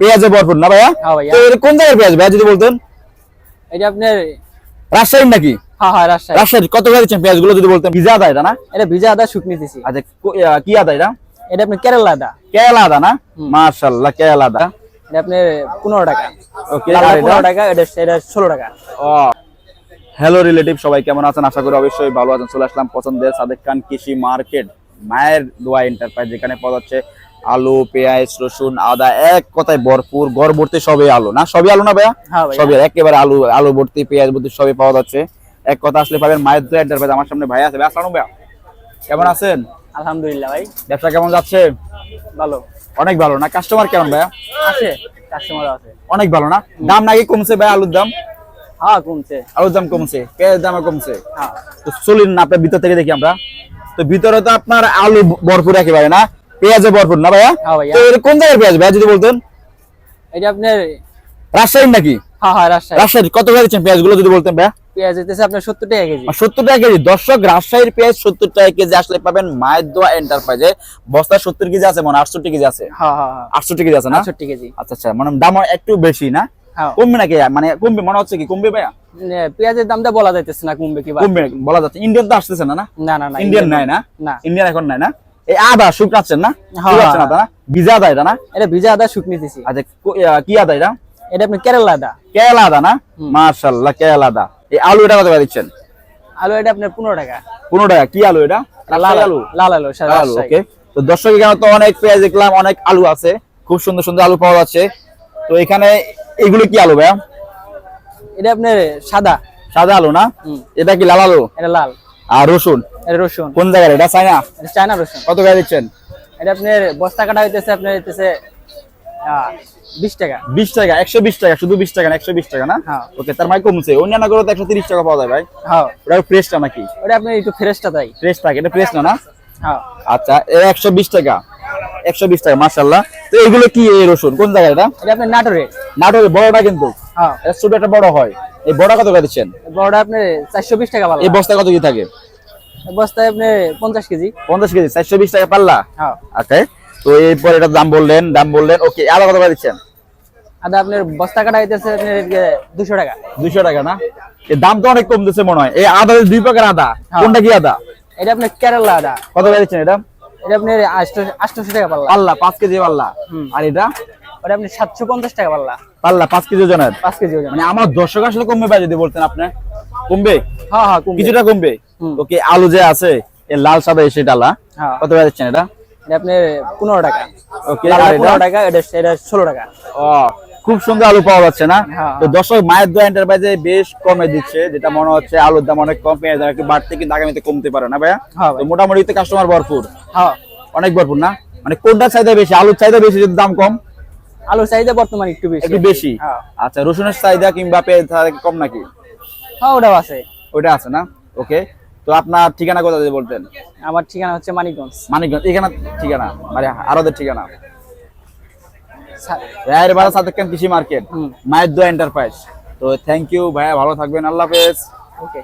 পেঁয়াজে ভরপুর না ভাইয়া? হ্যাঁ ভাইয়া। তো এর কোন জায়গার পেঁয়াজ ভাইয়া যদি বলতেন? এটা আপনার রাজশাহীর নাকি? হ্যাঁ হ্যাঁ রাজশাহী। রাজশাহীর কত করে দিচ্ছেন পেঁয়াজগুলো যদি বলতেন? ভিজা আদা এটা না? এটা ভিজা আদা শুকনি দিছি। আচ্ছা কি আদা এটা? এটা আপনার কেরালা আদা। কেরালা আদা না? মাশাল্লাহ কেরালা আদা। এটা আপনার পনেরো টাকা। ওকে লাল আর পনেরো এটা? টাকা এটা এটা ষোলো টাকা। ও। হ্যালো রিলেটিভ সবাই কেমন আছেন? আশা করি অবশ্যই ভালো আছেন। চলে আসলাম পছন্দের সাদেক খান কৃষি মার্কেট মায়ের দোয়া এন্টারপ্রাইজ যেখানে পাওয়া যাচ্ছে আলু পেঁয়াজ রসুন আদা এক কথায় ভরপুর গড় ভর্তি সবই আলু না? সবই আলু না ভাইয়া? হ্যাঁ সবই একেবারে আলু আলু ভর্তি পেঁয়াজ ভর্তি সবই পাওয়া যাচ্ছে। এক কথা আসলে পাবেন মায়ের দোয়া এন্টারপ্রাইজ আমার সামনে ভাই আছে। আসসালামু ভাইয়া। কেমন আছেন? আলহামদুলিল্লাহ ভাই। ব্যবসা কেমন যাচ্ছে? ভালো। অনেক ভালো না? কাস্টমার কেমন ভাইয়া? আছে কাস্টমার আছে। অনেক ভালো না? দাম নাকি কমছে ভাই আলুর দাম? হ্যাঁ কমছে। আলুর দাম কমছে পেঁয়াজের দামও কমছে। হ্যাঁ। তো চলুন না আপনার ভিতর থেকে দেখি আমরা। তো ভিতরে তো আপনার আলু ভরপুর একেবারে না? পেঁয়াজে ভরপুর না ভাইয়া? হ্যাঁ তো এর কোন জায়গার পেঁয়াজ ভাইয়া যদি বলতেন? এটা আপনার রাজশাহীর নাকি? হ্যাঁ হ্যাঁ রাজশাহী। রাজশাহীর। কত করে দিচ্ছেন পেঁয়াজগুলো যদি বলতেন ভাইয়া? পেঁয়াজ হইতেছে আপনার সত্তর টাকা কেজি। সত্তর টাকা কেজি। দর্শক রাজশাহীর পেঁয়াজ সত্তর টাকা কেজি আসলে পাবেন মায়ের দোয়া এন্টারপ্রাইজে বস্তা সত্তর কেজি আছে মনে আটষট্টি কেজি আছে। হ্যাঁ হ্যাঁ আটষট্টি কেজি আছে না? আটষট্টি কেজি। আচ্ছা আচ্ছা মানে দাম একটু বেশি না? কমবে নাকি? মানে কমবে মনে হচ্ছে কি কমবে ভাইয়া? পেঁয়াজের দামটা বলা যাইতেছে না কমবে কি কমবে বলা যাচ্ছে ইন্ডিয়ান তো আসতেছে না না? না ইন্ডিয়ান নাই না? ইন্ডিয়ান এখন নাই না? এই আদা শুকাচ্ছেন না? হ্যাঁ, আদা? না ভিজা আদা এটা না? এটা ভিজা আদা শুকনি দিছি। আচ্ছা কি আদা এটা? এটা আপনার কেরালা আদা। কেরালা আদা না? কেরালা আদা। এই আলু এটা কত করে দিচ্ছেন? আলু এটা আপনার পনেরো টাকা। পনেরো টাকা। কি আলু এটা? লাল আলু। লাল আলু আলু ওকে। তো দর্শক এখানে তো অনেক পেঁয়াজ দেখলাম অনেক আলু আছে। খুব সুন্দর সুন্দর আলু পাওয়া যাচ্ছে। তো এখানে এগুলো কি আলু ভাইয়া? এটা আপনার সাদা। সাদা আলু না? এটা কি লাল আলু? এটা লাল। আর রসুন? এটা রসুন। কোন জায়গায় এটা এটা চায়না রসুন। কত করে দিচ্ছেন? এটা আপনার বস্তা কাটা হইতেছে আপনার হইতেছে টাকা। টাকা শুধু বিশ টাকা না একশো বিশ টাকা না? হ্যাঁ। ওকে তার কমছে। অন্যান্য করে তো একশো তিরিশ টাকা পাওয়া যায় ভাই। হ্যাঁ। ওটা ফ্রেশটা নাকি? ওটা আপনার একটু ফ্রেশটা তাই। ফ্রেশ থাকে এটা ফ্রেশ না না? হ্যাঁ। আচ্ছা একশো বিশ টাকা। একশো বিশ টাকা মার্শাল্লাহ তো এগুলো কি এই রসুন? কোন জায়গায় এটা? এটা আপনার নাটোরে নাটোরে বড়টা কিন্তু। হ্যাঁ। ছোট একটা বড় হয়। এই বড় কত করে দিচ্ছেন? বড়টা আপনার চারশো বিশ টাকা পাল্লা এই বস্তা কত কি থাকে? বস্তায় আপনার পঞ্চাশ কেজি। পঞ্চাশ কেজি চারশো বিশ টাকা পাল্লা? হ্যাঁ। আচ্ছা তো এরপর এটা দাম বললেন দাম বললেন ওকে আদা কত করে দিচ্ছেন? আদা আপনার বস্তা কাটা হইতেছে আপনার দুশো টাকা। দুইশো টাকা না? এই দাম তো অনেক কম মনে হয়। এই আদা দুই প্রকার আদা। হ্যাঁ। কোনটা কি আদা? এটা আপনার কেরালা আদা। কত করে দিচ্ছেন এটা? এটা আপনার আটশোশো টাকা পাল্লা। পাল্লা পাঁচ কেজি পাল্লা। আর এটা? ওটা আপনি সাতশো পঞ্চাশ টাকা পাল্লা। পাল্লা পাঁচ কেজি ওজনের? পাঁচ কেজি ওজন মানে আমার দর্শক আসলে কমবে ভাই যদি বলতেন আপনি। কমবে? হ্যাঁ হ্যাঁ কমবে। কিছুটা কমবে? হুম। ওকে আলু যে আছে লাল সাদা এসে ডালা হ্যাঁ। কত করে দিচ্ছেন এটা? আপনার পনেরো টাকা। ওকে পনেরো টাকা এটা এটা ষোলো টাকা। ও খুব সুন্দর আলু পাওয়া যাচ্ছে না? হ্যাঁ, তো দর্শক মায়ের দোয়া এন্টারপ্রাইজে বেশ কমে দিচ্ছে যেটা মনে হচ্ছে আলুর দাম অনেক কম পেঁয়াজ দাম একটু বাড়তে কিন্তু আগামীতে কমতে পারে না ভাইয়া? হ্যাঁ তো মোটামুটি তো কাস্টমার ভরপুর। অনেক ভরপুর না? মানে কোনটার চাহিদা বেশি? আলুর চাহিদা বেশি যদি দাম কম? আলুর চাহিদা বর্তমানে একটু বেশি। একটু বেশি? আচ্ছা রসুনের চাহিদা কিংবা পেঁয়াজ কম নাকি? হ্যাঁ ওটাও আছে। ওইটা আছে না? ওকে তো আপনার ঠিকানা কোথা দিয়ে বলতেন? আমার ঠিকানা হচ্ছে মানিকগঞ্জ। মানিকগঞ্জ এখানে ঠিকানা? মানে আরদের ঠিকানা? রায়ের বাড়া সাদেক খান কৃষি মার্কেট? মায়ের দোয়া এন্টারপ্রাইজ তো থ্যাংক ইউ ভাইয়া ভালো থাকবেন। আল্লাহ হাফেজ। ওকে